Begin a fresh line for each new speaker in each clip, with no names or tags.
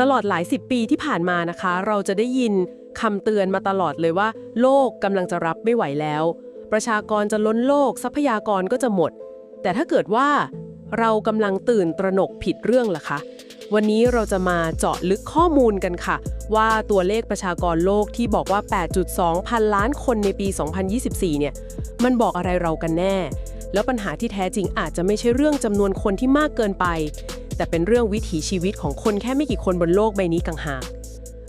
ตลอดหลายสิบปีที่ผ่านมานะคะ เราจะได้ยินคำเตือนมาตลอดเลยว่า โลกกำลังจะรับไม่ไหวแล้ว ประชากรจะล้นโลกทรัพยากรก็จะหมด แต่ถ้าเกิดว่าเรากำลังตื่นตระหนกผิดเรื่องล่ะคะ วันนี้เราจะมาเจาะลึกข้อมูลกันค่ะ ว่าตัวเลขประชากรโลกที่บอกว่า 8.2 พันล้านคนในปี 2024 เนี่ย มันบอกอะไรเรากันแน่ แล้วปัญหาที่แท้จริงอาจจะไม่ใช่เรื่องจำนวนคนที่มากเกินไป แต่เป็นเรื่องวิถีชีวิตของคนแค่ไม่กี่คนบนโลกใบนี้กังหาก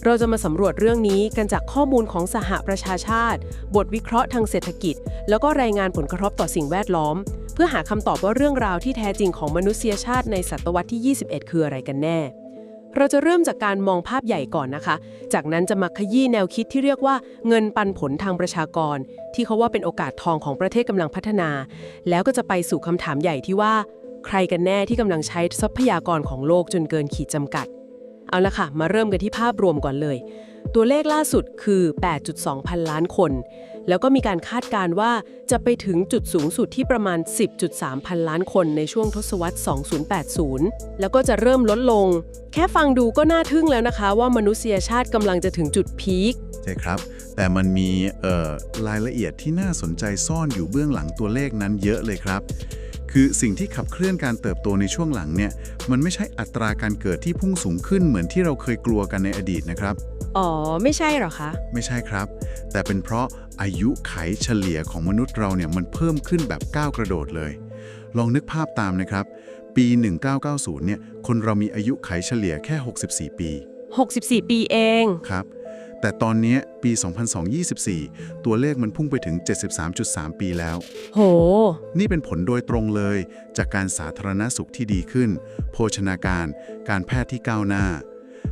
เราจะมาสำรวจเรื่องนี้กันจากข้อมูลของสหประชาชาติ บทวิเคราะห์ทางเศรษฐกิจ แล้วก็รายงานผลกระทบต่อสิ่งแวดล้อม เพื่อหาคำตอบว่าเรื่องราวที่แท้จริงของมนุษยชาติในศตวรรษที่ 21 คืออะไรกันแน่ เราจะเริ่มจากการมองภาพใหญ่ก่อนนะคะ จากนั้นจะมาขยี้แนวคิดที่เรียกว่าเงินปันผลทางประชากร ที่เขาว่าเป็นโอกาสทองของประเทศกำลังพัฒนา แล้วก็จะไปสู่คำถามใหญ่ที่ว่า ใครกันแน่ที่กำลังใช้ทรัพยากรของโลกจนเกินขีดจำกัด เอาละค่ะ มาเริ่มกันที่ภาพรวมก่อนเลย ตัวเลขล่าสุดคือ 8.2 พันล้านคน แล้วก็มีการคาดการณ์ว่าจะไปถึงจุดสูงสุดที่ประมาณ 10.3 พันล้านคนในช่วงทศวรรษ 2080 แล้วก็จะเริ่มลดลง แค่ฟังดูก็น่าทึ่งแล้วนะคะ ว่ามนุษยชาติกำลังจะถึงจุดพีค
ใช่ครับ แต่มันมีรายละเอียดที่น่าสนใจซ่อนอยู่เบื้องหลังตัวเลขนั้นเยอะเลยครับ คือสิ่งที่ขับเคลื่อนการเติบโตในช่วงหลังเนี่ย มันไม่ใช่อัตราการเกิดที่พุ่งสูงขึ้นเหมือนที่เราเคยกลัวกันในอดีตนะครับ
อ๋อ ไม่ใช่เหรอคะ
ไม่ใช่ครับ แต่เป็นเพราะอายุไขเฉลี่ยของมนุษย์เราเนี่ยมันเพิ่มขึ้นแบบก้าวกระโดดเลย ลองนึกภาพตามนะครับ ปี 1990 เนี่ย คนเรามีอายุไขเฉลี่ยแค่ 64 ปี
64 ปีเอง
ครับ แต่ตอนเนี้ยปี 2024 ตัวเลขมันพุ่งไปถึง 73.3 ปีแล้ว
โห
นี่เป็นผลโดยตรงเลย จากการสาธารณสุขที่ดีขึ้น โภชนาการ การแพทย์ที่ก้าวหน้า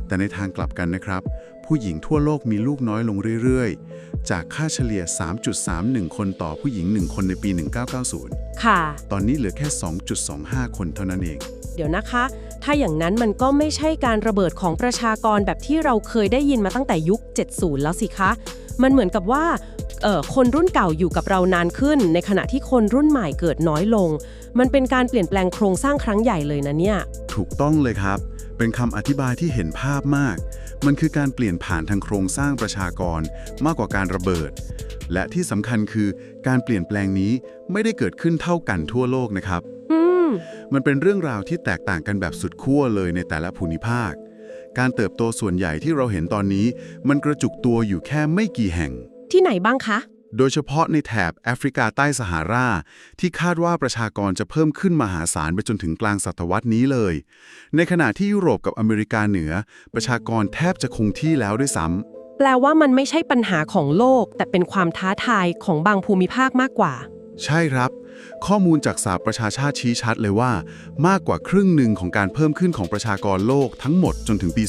แต่ในทางกลับกันนะครับ ผู้หญิงทั่วโลกมีลูกน้อยลงเรื่อยๆ จากค่าเฉลี่ย 3.31 คนต่อผู้หญิง 1 คนในปี 1990
ค่ะ
ตอนนี้เหลือแค่ 2.25 คนเท่านั้นเอง
เดี๋ยวนะคะ ถ้าอย่างนั้นมันก็ไม่ใช่การระเบิดของประชากรแบบที่เราเคยได้ยินมาตั้งแต่ยุค 70 แล้วสิคะ มันเหมือนกับว่าคนรุ่นเก่าอยู่กับเรานานขึ้น ในขณะที่คนรุ่นใหม่เกิดน้อยลง มันเป็นการเปลี่ยนแปลงโครงสร้างครั้งใหญ่เลยนะเนี่ย
ถูกต้องเลยครับ เป็นคำอธิบายที่เห็นภาพมาก มันคือการเปลี่ยนผ่านทางโครงสร้างประชากรมากกว่าการระเบิด และที่สำคัญคือการเปลี่ยนแปลงนี้ไม่ได้เกิดขึ้นเท่ากันทั่วโลกนะครับ
ม
มันเป็นเรื่องราวที่แตกต่างกันแบบสุดขั้วเลยในแต่ละภูมิภาค การเติบโตส่วนใหญ่ที่เราเห็นตอนนี้ มันกระจุกตัวอยู่แค่ไม่กี่แห่ง
ที่ไหนบ้างคะ
โดยเฉพาะในแถบแอฟริกาใต้ซาฮารา ที่คาดว่าประชากรจะเพิ่มขึ้นมหาศาลไปจนถึงกลางศตวรรษนี้เลย ในขณะที่ยุโรปกับอเมริกาเหนือ ประชากรแทบจะคงที่แล้วด้วยซ้ำ
แปลว่ามันไม่ใช่ปัญหาของโลก แต่เป็นความท้าทายของบางภูมิภาคมากกว่า
ใช่ครับ ข้อมูลจากสหประชาชาติชี้ชัดเลยว่า มากกว่าครึ่งหนึ่งของการเพิ่มขึ้นของประชากรโลกทั้งหมดจนถึงปี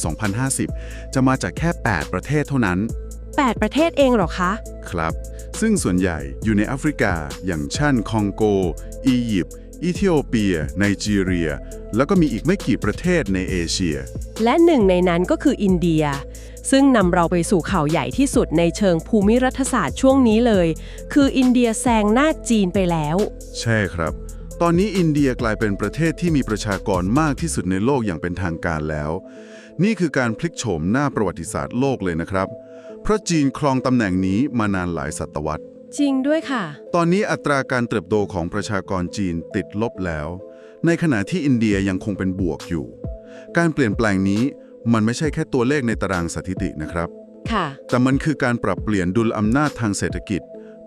2050 จะมาจากแค่ 8 ประเทศเท่านั้น
8 ประเทศเองเหรอคะ
ครับ ซึ่งส่วนใหญ่อยู่ในแอฟริกา อย่างเช่นคองโก อียิปต์อิเธโอเปีย ไนจีเรีย แล้วก็มีอีกไม่กี่ประเทศในเอเชีย
และหนึ่งในนั้นก็คืออินเดีย ซึ่งนำเราไปสู่ข่าวใหญ่ที่สุดในเชิงภูมิรัฐศาสตร์ช่วงนี้เลย คืออินเดียแซงหน้าจีนไปแล้ว
ใช่ครับ ตอนนี้อินเดียกลายเป็นประเทศที่มีประชากรมากที่สุดในโลกอย่างเป็นทางการแล้ว นี่คือการพลิกโฉมหน้าประวัติศาสตร์โลกเลยนะครับ เพราะจีนครองตำแหน่งนี้มานานหลายศตวรรษ
จริงด้วยค่ะ
ตอนนี้อัตราการเติบโตของประชากรจีนติดลบแล้ว ในขณะที่อินเดียยังคงเป็นบวกอยู่ การเปลี่ยนแปลงนี้ มันไม่ใช่แค่ตัวเลขในตารางสถิตินะครับ
ค่ะ
แต่มันคือการปรับเปลี่ยนดุลอำนาจทางเศรษฐกิจ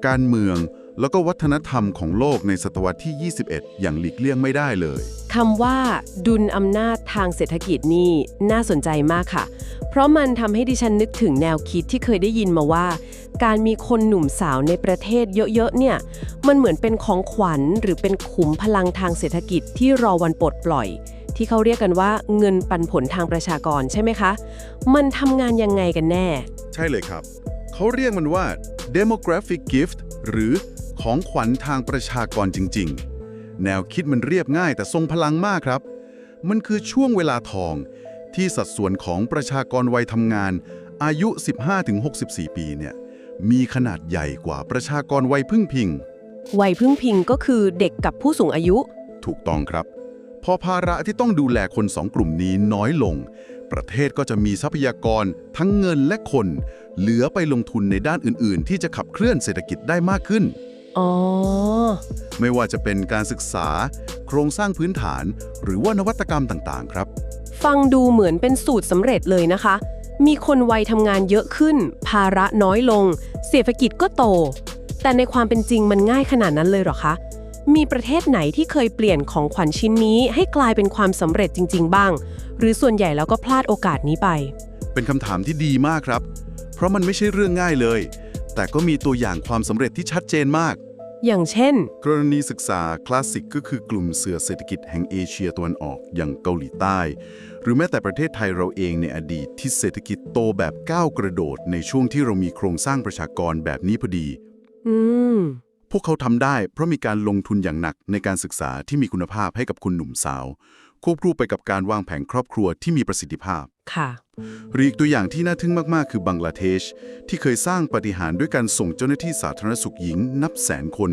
การเมือง แล้วก็วัฒนธรรมของโลกในศตวรรษที่ 21 อย่างหลีกเลี่ยงไม่ได้เลย
คำว่า ดุลอำนาจทางเศรษฐกิจนี่น่าสนใจมากค่ะ เพราะมันทำให้ดิฉันนึกถึงแนวคิดที่เคยได้ยินมาว่า การมีคนหนุ่มสาวในประเทศเยอะๆเนี่ย มันเหมือนเป็นของขวัญหรือเป็นขุมพลังทางเศรษฐกิจที่รอวันปลดปล่อย ที่เขาเรียกกันว่าเงินปันผลทางประชากรใช่ไหมคะ มันทำงานยังไงกันแน่
ใช่เลยครับ เขาเรียกมันว่า demographic gift หรือของขวัญทางประชากรจริง ๆ แนวคิดมันเรียบง่ายแต่ทรงพลังมากครับ มันคือช่วงเวลาทอง ที่สัดส่วนของประชากรวัยทำงาน อายุ 15-64 ปีเนี่ยมีขนาดใหญ่กว่าประชากรวัยพึ่งพิง
วัยพึ่งพิงก็คือเด็กกับผู้สูงอายุ
ถูกต้องครับ พอภาระที่ต้องดูแลคนสองกลุ่มนี้น้อยลง ประเทศก็จะมีทรัพยากร ทั้งเงินและคน เหลือไปลงทุนในด้านอื่น ๆ ที่จะขับเคลื่อนเศรษฐกิจได้มากขึ้น
อ๋อ
ไม่ว่าจะเป็นการศึกษา โครงสร้างพื้นฐาน หรือว่านวัตกรรมต่าง ๆ ครับ
ฟังดูเหมือนเป็นสูตรสำเร็จเลยนะคะ มีคนวัยทำงานเยอะขึ้น ภาระน้อยลง เศรษฐกิจก็โต แต่ในความเป็นจริงมันง่ายขนาดนั้นเลยเหรอคะ มีประเทศไหนที่เคยเปลี่ยนของขวัญชิ้นนี้ให้กลายเป็นความสำเร็จจริง ๆ บ้าง หรือส่วนใหญ่แล้วก็พลาดโอกาสนี้ไป
เป็นคำถามที่ดีมากครับ เพราะมันไม่ใช่เรื่องง่ายเลย แต่ก็มีตัวอย่างความสำเร็จที่ชัดเจนมาก
อย่างเช่น
กรณีศึกษาคลาสสิกก็คือกลุ่มเสือเศรษฐกิจแห่งเอเชียตะวันออกอย่างเกาหลีใต้ หรือแม้แต่ประเทศไทยเราเองในอดีตที่เศรษฐกิจโตแบบก้าวกระโดด ในช่วงที่เรามีโครงสร้างประชากรแบบนี้พอดี
อืม
พ วกเขาทำได้เพราะมีการลงทุนอย่างหนักในการศึกษาที่มีคุณภาพให้กับคุณหนุ่มสาว ควบคู่ไปกับการวางแผนครอบครัวที่มีประสิทธิภาพ
ค่ะ
หรืออีกตัวอย่างที่น่าทึ่งมาก ๆ คือบังกลาเทศ ที่เคยสร้างปาฏิหารย์ด้วยการส่งเจ้าหน้าที่สาธารณสุขหญิง นับแสนคน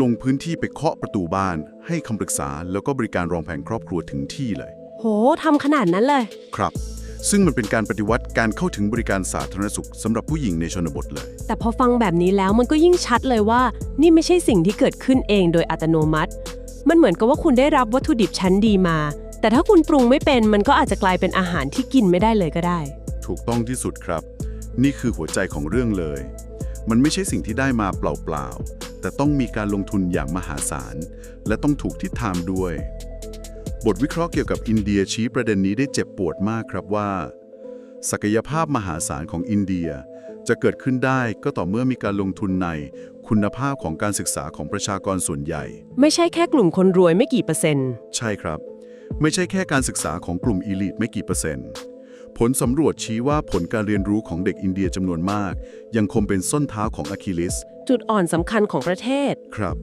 ลงพื้นที่ไปเคาะประตูบ้าน ให้คำปรึกษาแล้วก็บริการรองแผนครอบครัวถึงที่เลย
โหทำขนาดนั้นเลย
ครับ ซึ่งมันเป็นการปฏิวัติการเข้าถึงบริการสาธารณสุขสำหรับผู้หญิงในชนบทเลย
แต่พอฟังแบบนี้แล้วมันก็ยิ่งชัดเลยว่า นี่ไม่ใช่สิ่งที่เกิดขึ้นเองโดยอัตโนมัติ มันเหมือนกับว่าคุณได้รับวัตถุดิบชั้นดีมา แต่ถ้าคุณปรุงไม่เป็น มันก็อาจจะกลายเป็นอาหารที่กินไม่ได้เลยก็ได้
ถูกต้องที่สุดครับ นี่คือหัวใจของเรื่องเลย มันไม่ใช่สิ่งที่ได้มาเปล่าๆแต่ต้องมีการลงทุนอย่างมหาศาล และต้องถูกทิศทางด้วย บทวิเคราะห์เกี่ยวกับอินเดียชี้ประเด็นนี้ได้เจ็บปวดมากครับว่า ศักยภาพมหาศาลของอินเดีย จะเกิดขึ้นได้ก็ต่อเมื่อมีการลงทุนในคุณภาพของการศึกษาของประชากรส่วนใหญ่
ไม่ใช่แค่กลุ่มคนรวยไม่กี่เปอร์เซ็นต์
ใช่ครับ ไม่ใช่แค่การศึกษาของกลุ่มอีลิทไม่กี่เปอร์เซ็นต์ ผลสำรวจชี้ว่าผลการเรียนรู้ของเด็กอินเดียจำนวนมาก ยังคงเป็นส้นเท้าของอะคิลิส
จุดอ่อนสำคัญของประเทศ
ครับ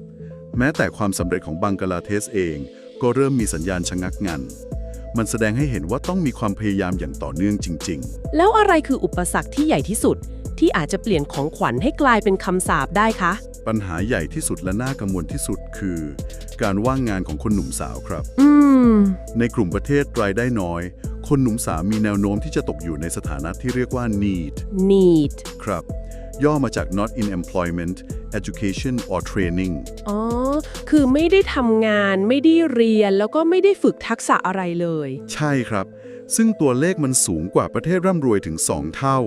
แม้แต่ความสำเร็จของบังกลาเทศเอง ก็เริ่มมีสัญญาณชะงักงัน มันแสดงให้เห็นว่าต้องมีความพยายามอย่างต่อเนื่องจริง
แล้วอะไรคืออุปสรรคที่ใหญ่ที่สุด ที่อาจจะเปลี่ยนของขวัญให้กลายเป็นคำสาปได้คะ
ๆปัญหาใหญ่ที่สุดและน่ากังวลที่สุดคือ การว่างงานของคนหนุ่มสาวครับ
อืม
ในกลุ่มประเทศรายได้น้อย คนหนุ่มสาวมีแนวโน้มที่จะตกอยู่ในสถานะที่เรียกว่า need
need
ครับ ย่อมาจาก not in employment education or training
อ๋อ คือไม่ได้ทำงานไม่ได้เรียนแล้วก็ไม่ได้ฝึกทักษะอะไรเลย
ใช่ครับ ซึ่งตัวเลขมันสูงกว่าประเทศร่ำรวยถึง 2 เท่า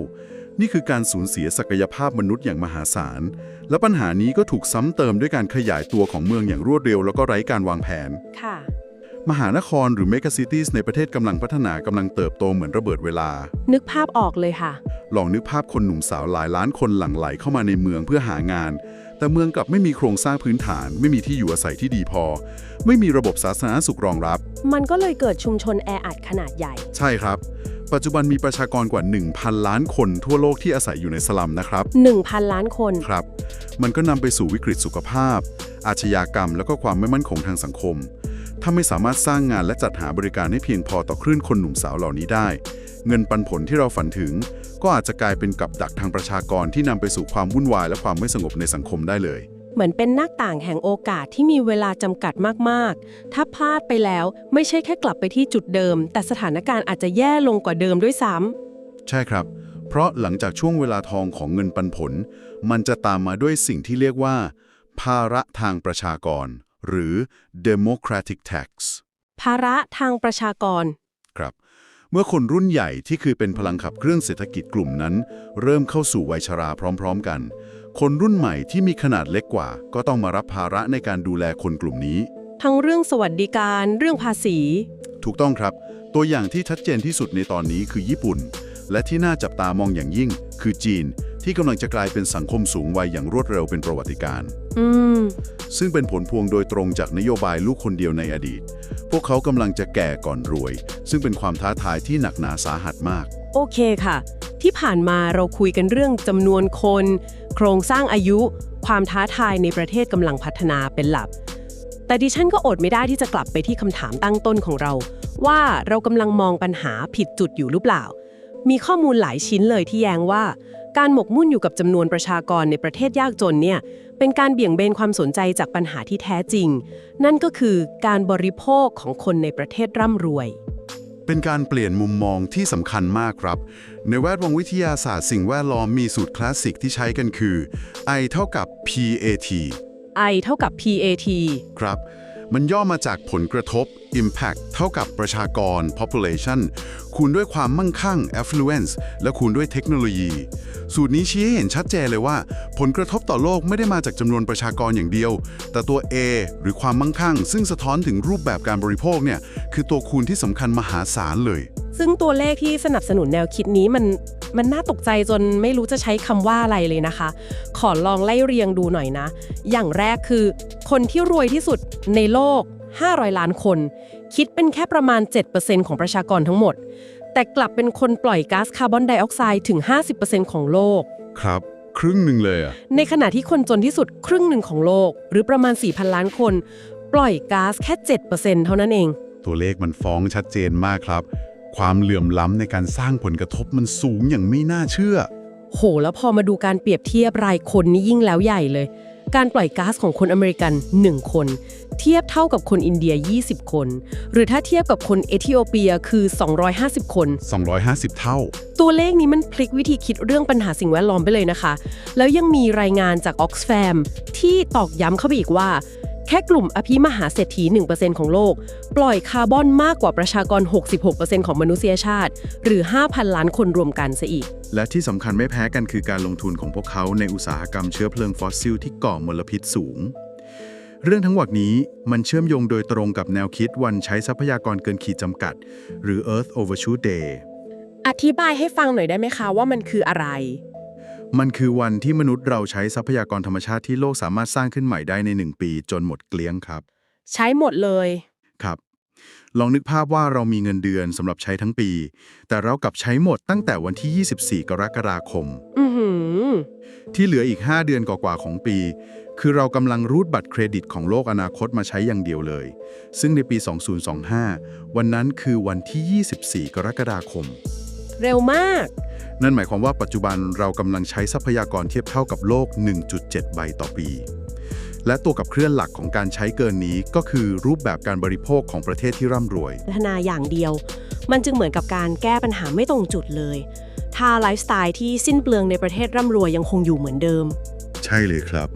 นี่คือการสูญเสียศักยภาพมนุษย์อย่างมหาศาล และปัญหานี้ก็ถูกซ้ำเติมด้วยการขยายตัวของเมืองอย่างรวดเร็วแล้วก็ไร้การวางแผน
ค่ะ
มหานครหรือเมกะซิตี้ในประเทศกำลังพัฒนากำลังเติบโตเหมือนระเบิดเวลา
นึกภาพออกเลยค่ะ
ลองนึกภาพคนหนุ่มสาวหลายล้านคนหลั่งไหลเข้ามาในเมืองเพื่อหางาน แต่เมืองกลับไม่มีโครงสร้างพื้นฐาน ไม่มีที่อยู่อาศัยที่ดีพอ ไม่มีระบบสาธารณสุขรองรับ
มันก็เลยเกิดชุมชนแออัดขนาดใหญ่
ใช่ครับ ปัจจุบันมีประชากรกว่า 1,000 ล้านคนทั่วโลกที่อาศัยอยู่ในสลัมนะครับ
1,000 ล้านคน
ครับ มันก็นำไปสู่วิกฤตสุขภาพ อาชญากรรม แล้วก็ความไม่มั่นคงทางสังคม ถ้าไม่สามารถสร้างงานและจัดหาบริการให้เพียงพอต่อคลื่นคนหนุ่มสาวเหล่านี้ได้ เงินปันผลที่เราฝันถึง ก็อาจจะกลายเป็นกับดักทางประชากรที่นำไปสู่ความวุ่นวายและความไม่สงบในสังคมได้เลย
เหมือนเป็นหน้าต่างแห่งโอกาสที่มีเวลาจำกัดมากๆ ถ้าพลาดไปแล้วไม่ใช่แค่กลับไปที่จุดเดิม แต่สถานการณ์อาจจะแย่ลงกว่าเดิมด้วยซ้ำ
ใช่ครับ เพราะหลังจากช่วงเวลาทองของเงินปันผล มันจะตามมาด้วยสิ่งที่เรียกว่า ภาระทางประชากร หรือ democratic tax
ภาระทางประชากร
ครับ เมื่อคนรุ่นใหญ่ที่คือเป็นพลังขับเคลื่อนเศรษฐกิจกลุ่มนั้น เริ่มเข้าสู่วัยชราพร้อม ๆ กัน คนรุ่นใหม่ที่มีขนาดเล็กกว่า ก็ต้องมารับภาระในการดูแลคนกลุ่มนี้
ทั้งเรื่องสวัสดิการเรื่องภาษี
ถูกต้องครับ ตัวอย่างที่ชัดเจนที่สุดในตอนนี้คือญี่ปุ่น และที่น่าจับตามองอย่างยิ่ง คือจีน ที่กำลังจะกลายเป็นสังคมสูงวัยอย่างรวดเร็วเป็นประวัติการณ์
อืม
ซึ่งเป็นผลพวงโดยตรงจากนโยบายลูกคนเดียวในอดีต พวกเขากำลังจะแก่ก่อนรวย ซึ่งเป็นความท้าทายที่หนักหนาสาหัสมาก
โอเคค่ะ ที่ผ่านมาเราคุยกันเรื่องจำนวนคน โครงสร้างอายุ ความท้าทายในประเทศกำลังพัฒนาเป็นหลัก แต่ดิฉันก็อดไม่ได้ที่จะกลับไปที่คำถามตั้งต้นของเรา ว่าเรากำลังมองปัญหาผิดจุดอยู่หรือเปล่า มีข้อมูลหลายชิ้นเลยที่แย้งว่าการหมกมุ่นอยู่กับจำนวนประชากรในประเทศยากจนเนี่ย เป็นการเบี่ยงเบนความสนใจจากปัญหาที่แท้จริง นั่นก็คือการบริโภคของคนในประเทศร่ำรวย
เป็นการเปลี่ยนมุมมองที่สำคัญมากครับ ในแวดวงวิทยาศาสตร์สิ่งแวดล้อมมีสูตรคลาสสิกที่ใช้กันคือ I เท่ากับ PAT
I เท่ากับ PAT
ครับ มันย่อมาจากผลกระทบ Impact เท่ากับประชากร Population คูณด้วยความมั่งคั่ง Affluence และคูณด้วยเทคโนโลยี สูตรนี้ชี้ให้เห็นชัดเจนเลยว่า ผลกระทบต่อโลกไม่ได้มาจากจำนวนประชากรอย่างเดียว แต่ตัว A หรือความมั่งคั่ง ซึ่งสะท้อนถึงรูปแบบการบริโภคเนี่ยคือตัวคูณที่สำคัญมหาศาลเลย
ซึ่งตัวเลขที่สนับสนุนแนวคิดนี้มันมันน่าตกใจจนไม่รู้จะใช้คำว่าอะไรเลยนะคะ ขอลองไล่เรียงดูหน่อยนะ อย่างแรกคือ คนที่รวยที่สุดในโลก 500 ล้านคน คิดเป็นแค่ประมาณ 7%ของประชากรทั้งหมด แต่กลับเป็นคนปล่อยก๊าซคาร์บอนไดออกไซด์ถึง 50%ของโลก
ครับ ครึ่งหนึ่งเลยอะ
ในขณะที่คนจนที่สุดครึ่งหนึ่งของโลก หรือประมาณ 4,000 ล้านคน ปล่อยก๊าซแค่ 7%เท่านั้นเอง
ตัวเลขมันฟ้องชัดเจนมากครับ ความเหลื่อมล้ำในการสร้างผลกระทบมันสูงอย่างไม่น่าเชื่อ
โห แล้วพอมาดูการเปรียบเทียบรายคนนี่ยิ่งแล้วใหญ่เลย การปล่อยก๊าซของคนอเมริกัน 1 คน เทียบเท่ากับคนอินเดีย 20 คน หรือถ้าเทียบกับคนเอธิโอเปียคือ 250 คน
250 เท่า
ตัวเลขนี้มันพลิกวิธีคิดเรื่องปัญหาสิ่งแวดล้อมไปเลยนะคะ แล้วยังมีรายงานจาก Oxfam ที่ตอกย้ำเข้าไปอีกว่า แค่กลุ่มอภิมหาเศรษฐี 1%ของโลก ปล่อยคาร์บอนมากกว่าประชากร 66%ของมนุษยชาติ หรือ 5,000 ล้านคนรวมกันซะอีก
และที่สำคัญไม่แพ้กันคือการลงทุนของพวกเขาในอุตสาหกรรมเชื้อเพลิงฟอสซิลที่ก่อมลพิษสูง เรื่องทั้งหมดนี้มันเชื่อมโยงโดยตรงกับแนวคิดวันใช้ทรัพยากรเกินขีดจำกัด หรือ Earth Overshoot Day
อธิบายให้ฟังหน่อยได้ไหมคะว่ามันคืออะไร
มันคือวันที่มนุษย์เราใช้ทรัพยากรธรรมชาติที่โลกสามารถสร้างขึ้นใหม่ได้ใน 1 ปี จนหมดเกลี้ยงครับ
ใช้หมดเลย
ครับ ลองนึกภาพว่าเรามีเงินเดือนสำหรับใช้ทั้งปี แต่เรากลับใช้หมดตั้งแต่วันที่ 24 กรกฎาคม
อือหือ
ที่เหลืออีก 5 เดือนกว่าๆของปี คือเรากำลังรูดบัตรเครดิตของโลกอนาคตมาใช้อย่างเดียวเลย ซึ่งในปี 2025 วันนั้นคือวันที่ 24 กรกฎาคม
เร็วมาก
นั่นหมายความว่าปัจจุบันเรากำลังใช้ทรัพยากรเทียบเท่ากับโลก 1.7 ใบต่อปี และตัวกับเคลื่อนหลักของการใช้เกินนี้ก็คือรูปแบบการบริโภคของประเทศที่ร่ำรวย
พัฒนาอย่างเดียว มันจึงเหมือนกับการแก้ปัญหาไม่ตรงจุดเลย ถ้าไลฟ์สไตล์ที่สิ้นเปลืองในประเทศร่ำรวยยังคงอยู่เหมือนเดิม
ใช่เลยครับ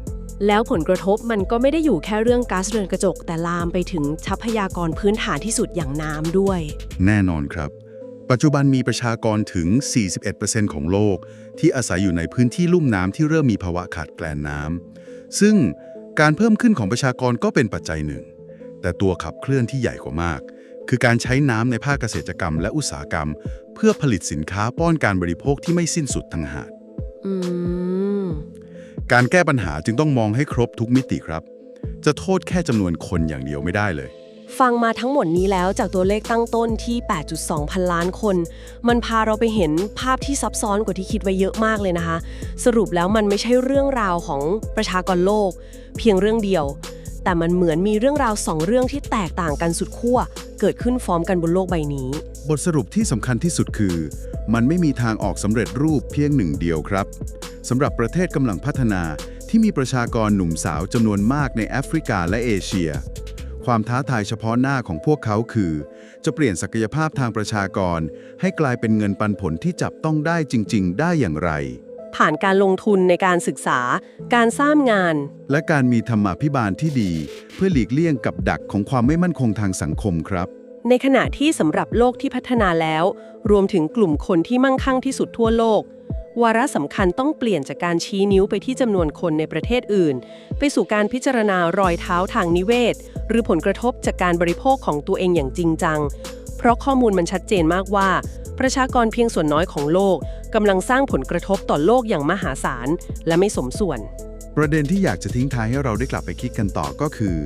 แล้วผลกระทบมันก็ไม่ได้อยู่แค่เรื่องก๊าซเรือนกระจก แต่ลามไปถึงทรัพยากรพื้นฐานที่สุดอย่างน้ำด้วย
แน่นอนครับ ปัจจุบันมีประชากรถึง 41%ของโลก ที่อาศัยอยู่ในพื้นที่ลุ่มน้ำที่เริ่มมีภาวะขาดแคลนน้ำ ซึ่งการเพิ่มขึ้นของประชากรก็เป็นปัจจัยหนึ่ง แต่ตัวขับเคลื่อนที่ใหญ่กว่ามาก คือการใช้น้ำในภาคเกษตรกรรมและอุตสาหกรรม เพื่อผลิตสินค้าป้อนการบริโภคที่ไม่สิ้นสุดทั้งหากการแก้ปัญหาจึงต้องมองให้ครบทุกมิติครับ จะโทษแค่จำนวนคนอย่างเดียวไม่ได้เลย
ฟังมาทั้งหมดนี้แล้วจากตัวเลขตั้งต้นที่ 8.2 พันล้านคน มันพาเราไปเห็นภาพที่ซับซ้อนกว่าที่คิดไว้เยอะมากเลยนะคะ สรุปแล้วมันไม่ใช่เรื่องราวของประชากรโลก เพียงเรื่องเดียว แต่มันเหมือนมีเรื่องราวสองเรื่องที่แตกต่างกันสุดขั้วเกิดขึ้นพร้อมกันบนโลกใบนี้
บทสรุปที่สำคัญที่สุดคือ มันไม่มีทางออกสำเร็จรูปเพียงหนึ่งเดียวครับสำหรับประเทศกำลังพัฒนาที่มีประชากรหนุ่มสาวจำนวนมากในแอฟริกาและเอเชีย ความท้าทายเฉพาะหน้าของพวกเขาคือ จะเปลี่ยนศักยภาพทางประชากร ให้กลายเป็นเงินปันผลที่จับต้องได้จริง ๆ ได้อย่างไร
ผ่านการลงทุนในการศึกษา การสร้างงาน
และการมีธรรมาภิบาลที่ดี เพื่อหลีกเลี่ยงกับดักของความไม่มั่นคงทางสังคมครับ
ในขณะที่สำหรับโลกที่พัฒนาแล้ว รวมถึงกลุ่มคนที่มั่งคั่งที่สุดทั่วโลก วาระสำคัญต้องเปลี่ยนจากการชี้นิ้วไปที่จำนวนคนในประเทศอื่น ไปสู่การพิจารณารอยเท้าทางนิเวศ หรือผลกระทบจากการบริโภคของตัวเองอย่างจริงจัง เพราะข้อมูลมันชัดเจนมากว่า ประชากรเพียงส่วนน้อยของโลกกำลังสร้างผลกระทบต่อโลกอย่างมหาศาลและไม่สมส่วน
ประเด็นที่อยากจะทิ้งท้ายให้เราได้กลับไปคิดกันต่อก็คือ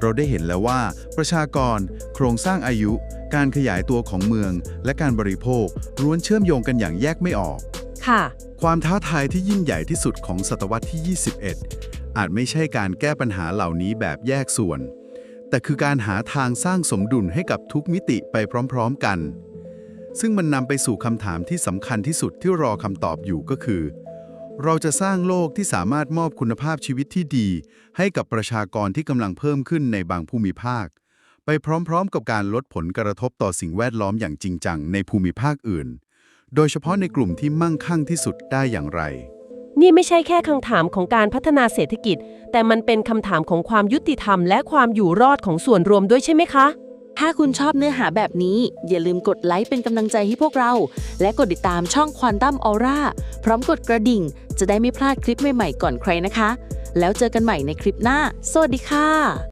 เราได้เห็นแล้วว่า ประชากร โครงสร้างอายุ การขยายตัวของเมือง และการบริโภคล้วนเชื่อมโยงกันอย่างแยกไม่ออก
ค่ะ
ความท้าทายที่ยิ่งใหญ่ที่สุดของศตวรรษที่ 21 อาจไม่ใช่การแก้ปัญหาเหล่านี้แบบแยกส่วน แต่คือการหาทางสร้างสมดุลให้กับทุกมิติไปพร้อมๆกัน ซึ่งมันนำไปสู่คำถามที่สำคัญที่สุดที่รอคำตอบอยู่ก็คือ เราจะสร้างโลกที่สามารถมอบคุณภาพชีวิตที่ดี ให้กับประชากรที่กำลังเพิ่มขึ้นในบางภูมิภาค ไปพร้อมๆ กับการลดผลกระทบต่อสิ่งแวดล้อมอย่างจริงจังในภูมิภาคอื่น โดยเฉพาะในกลุ่มที่มั่งคั่งที่สุดได้อย่างไร
นี่ไม่ใช่แค่คำถามของการพัฒนาเศรษฐกิจ แต่มันเป็นคำถามของความยุติธรรมและความอยู่รอดของส่วนรวมด้วยใช่ไหมคะ
ถ้าคุณชอบเนื้อหาแบบนี้ อย่าลืมกดไลค์เป็นกำลังใจให้พวกเรา และกดติดตามช่องควอนตัมออร่าพร้อมกดกระดิ่ง จะได้ไม่พลาดคลิปใหม่ๆก่อนใครนะคะ แล้วเจอกันใหม่ในคลิปหน้า สวัสดีค่ะ